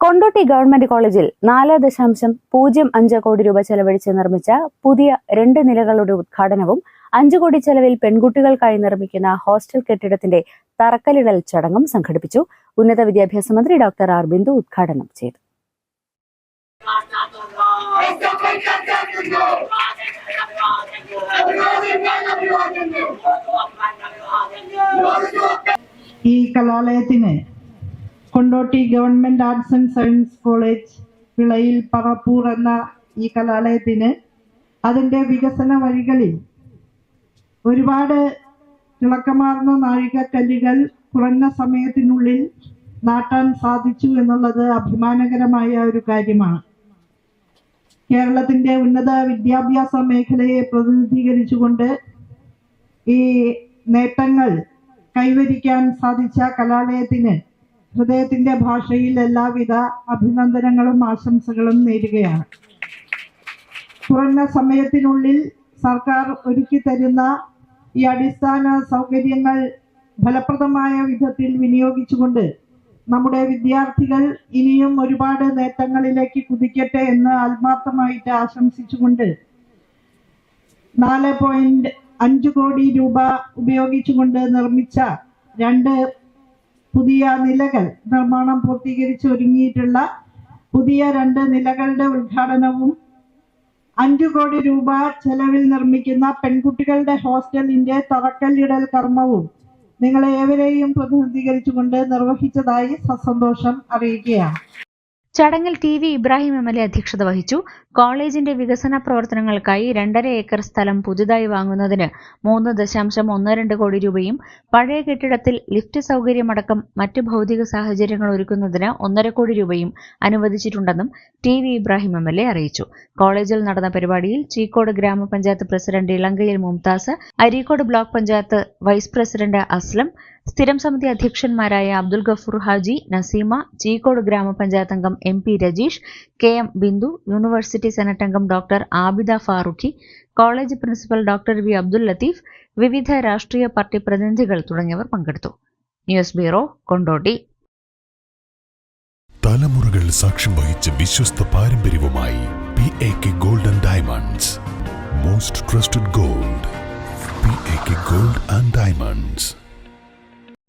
Kondotty government കോളേജിൽ നാല് ദശാംശം പൂജ്യം അഞ്ച് കോടി രൂപ ചെലവഴിച്ച് നിർമ്മിച്ച പുതിയ രണ്ട് നിലകളുടെ ഉദ്ഘാടനവും അഞ്ചു കോടി ചെലവിൽ പെൺകുട്ടികൾക്കായി നിർമ്മിക്കുന്ന ഹോസ്റ്റൽ കെട്ടിടത്തിന്റെ തറക്കല്ലിടൽ ചടങ്ങും സംഘടിപ്പിച്ചു. ഉന്നത വിദ്യാഭ്യാസ മന്ത്രി ഡോക്ടർ ആർ ബിന്ദു ഉദ്ഘാടനം ചെയ്തു. ഈ കലാലയത്തിന് Kondotty government arts and science college Vilayil Parappur എന്ന ഈ കലാലയത്തിന് അതിന്റെ വികസന വഴികളിൽ ഒരുപാട് തിളക്കമാർന്ന നാഴികക്കല്ലുകൾ കുറഞ്ഞ സമയത്തിനുള്ളിൽ നാട്ടാൻ സാധിച്ചു എന്നുള്ളത് അഭിമാനകരമായ ഒരു കാര്യമാണ്. കേരളത്തിന്റെ ഉന്നത വിദ്യാഭ്യാസ മേഖലയെ പ്രതിനിധീകരിച്ചുകൊണ്ട് ഈ നേട്ടങ്ങൾ കൈവരിക്കാൻ സാധിച്ച കലാലയത്തിന് ഹൃദയത്തിന്റെ ഭാഷയിൽ എല്ലാവിധ അഭിനന്ദനങ്ങളും ആശംസകളും നേരുകയാണ്. കുറഞ്ഞ സമയത്തിനുള്ളിൽ സർക്കാർ ഒരുക്കി തരുന്ന ഈ അടിസ്ഥാന സൗകര്യങ്ങൾ ഫലപ്രദമായ വിധത്തിൽ വിനിയോഗിച്ചുകൊണ്ട് നമ്മുടെ വിദ്യാർത്ഥികൾ ഇനിയും ഒരുപാട് നേട്ടങ്ങളിലേക്ക് കുതിക്കട്ടെ എന്ന് ആത്മാർത്ഥമായിട്ട് ആശംസിച്ചുകൊണ്ട് നാല് പോയിന്റ് അഞ്ച് കോടി രൂപ ഉപയോഗിച്ചുകൊണ്ട് നിർമ്മിച്ച രണ്ട് പുതിയ നിലകൾ നിർമ്മാണം പൂർത്തീകരിച്ച് ഒരുങ്ങിയിട്ടുള്ള പുതിയ രണ്ട് നിലകളുടെ ഉദ്ഘാടനവും അഞ്ചു കോടി രൂപ ചെലവിൽ നിർമ്മിക്കുന്ന പെൺകുട്ടികളുടെ ഹോസ്റ്റലിന്റെ തറക്കല്ലിടൽ കർമ്മവും നിങ്ങളെ ഏവരെയും പ്രതിനിധീകരിച്ചുകൊണ്ട് നിർവഹിച്ചതായി സസന്തോഷം അറിയിക്കുകയാണ്. ചടങ്ങിൽ T V Ibrahim M L A അധ്യക്ഷത വഹിച്ചു. കോളേജിന്റെ വികസന പ്രവർത്തനങ്ങൾക്കായി രണ്ടര ഏക്കർ സ്ഥലം പുതുതായി വാങ്ങുന്നതിന് മൂന്ന് ദശാംശം ഒന്ന് രണ്ട് കോടി രൂപയും പഴയ കെട്ടിടത്തിൽ ലിഫ്റ്റ് സൗകര്യമടക്കം മറ്റ് ഭൗതിക സാഹചര്യങ്ങൾ ഒരുക്കുന്നതിന് ഒന്നര കോടി രൂപയും അനുവദിച്ചിട്ടുണ്ടെന്നും T V Ibrahim M L A അറിയിച്ചു. കോളേജിൽ നടന്ന പരിപാടിയിൽ ചീക്കോട് ഗ്രാമപഞ്ചായത്ത് president Elankayil Mumtaz Areekode block panchayat vice president Aslam സ്ഥിരം സമിതി അധ്യക്ഷന്മാരായ അബ്ദുൽ ഗഫൂർ ഹാജി നസീമ ചീക്കോട് ഗ്രാമപഞ്ചായത്ത് അംഗം M P Rajeesh K M Bindu university senate അംഗം doctor Abida Farooqui college principal doctor V Abdul Latheef വിവിധ രാഷ്ട്രീയ പാർട്ടി പ്രതിനിധികൾ തുടങ്ങിയവർ പങ്കെടുത്തു. News bureau Kondotty. തലമുറകൾ സാക്ഷ്യം വഹിച്ച വിശ്വസ്ത പാരമ്പര്യവുമായി P A K gold and diamonds most trusted gold P A K gold and diamonds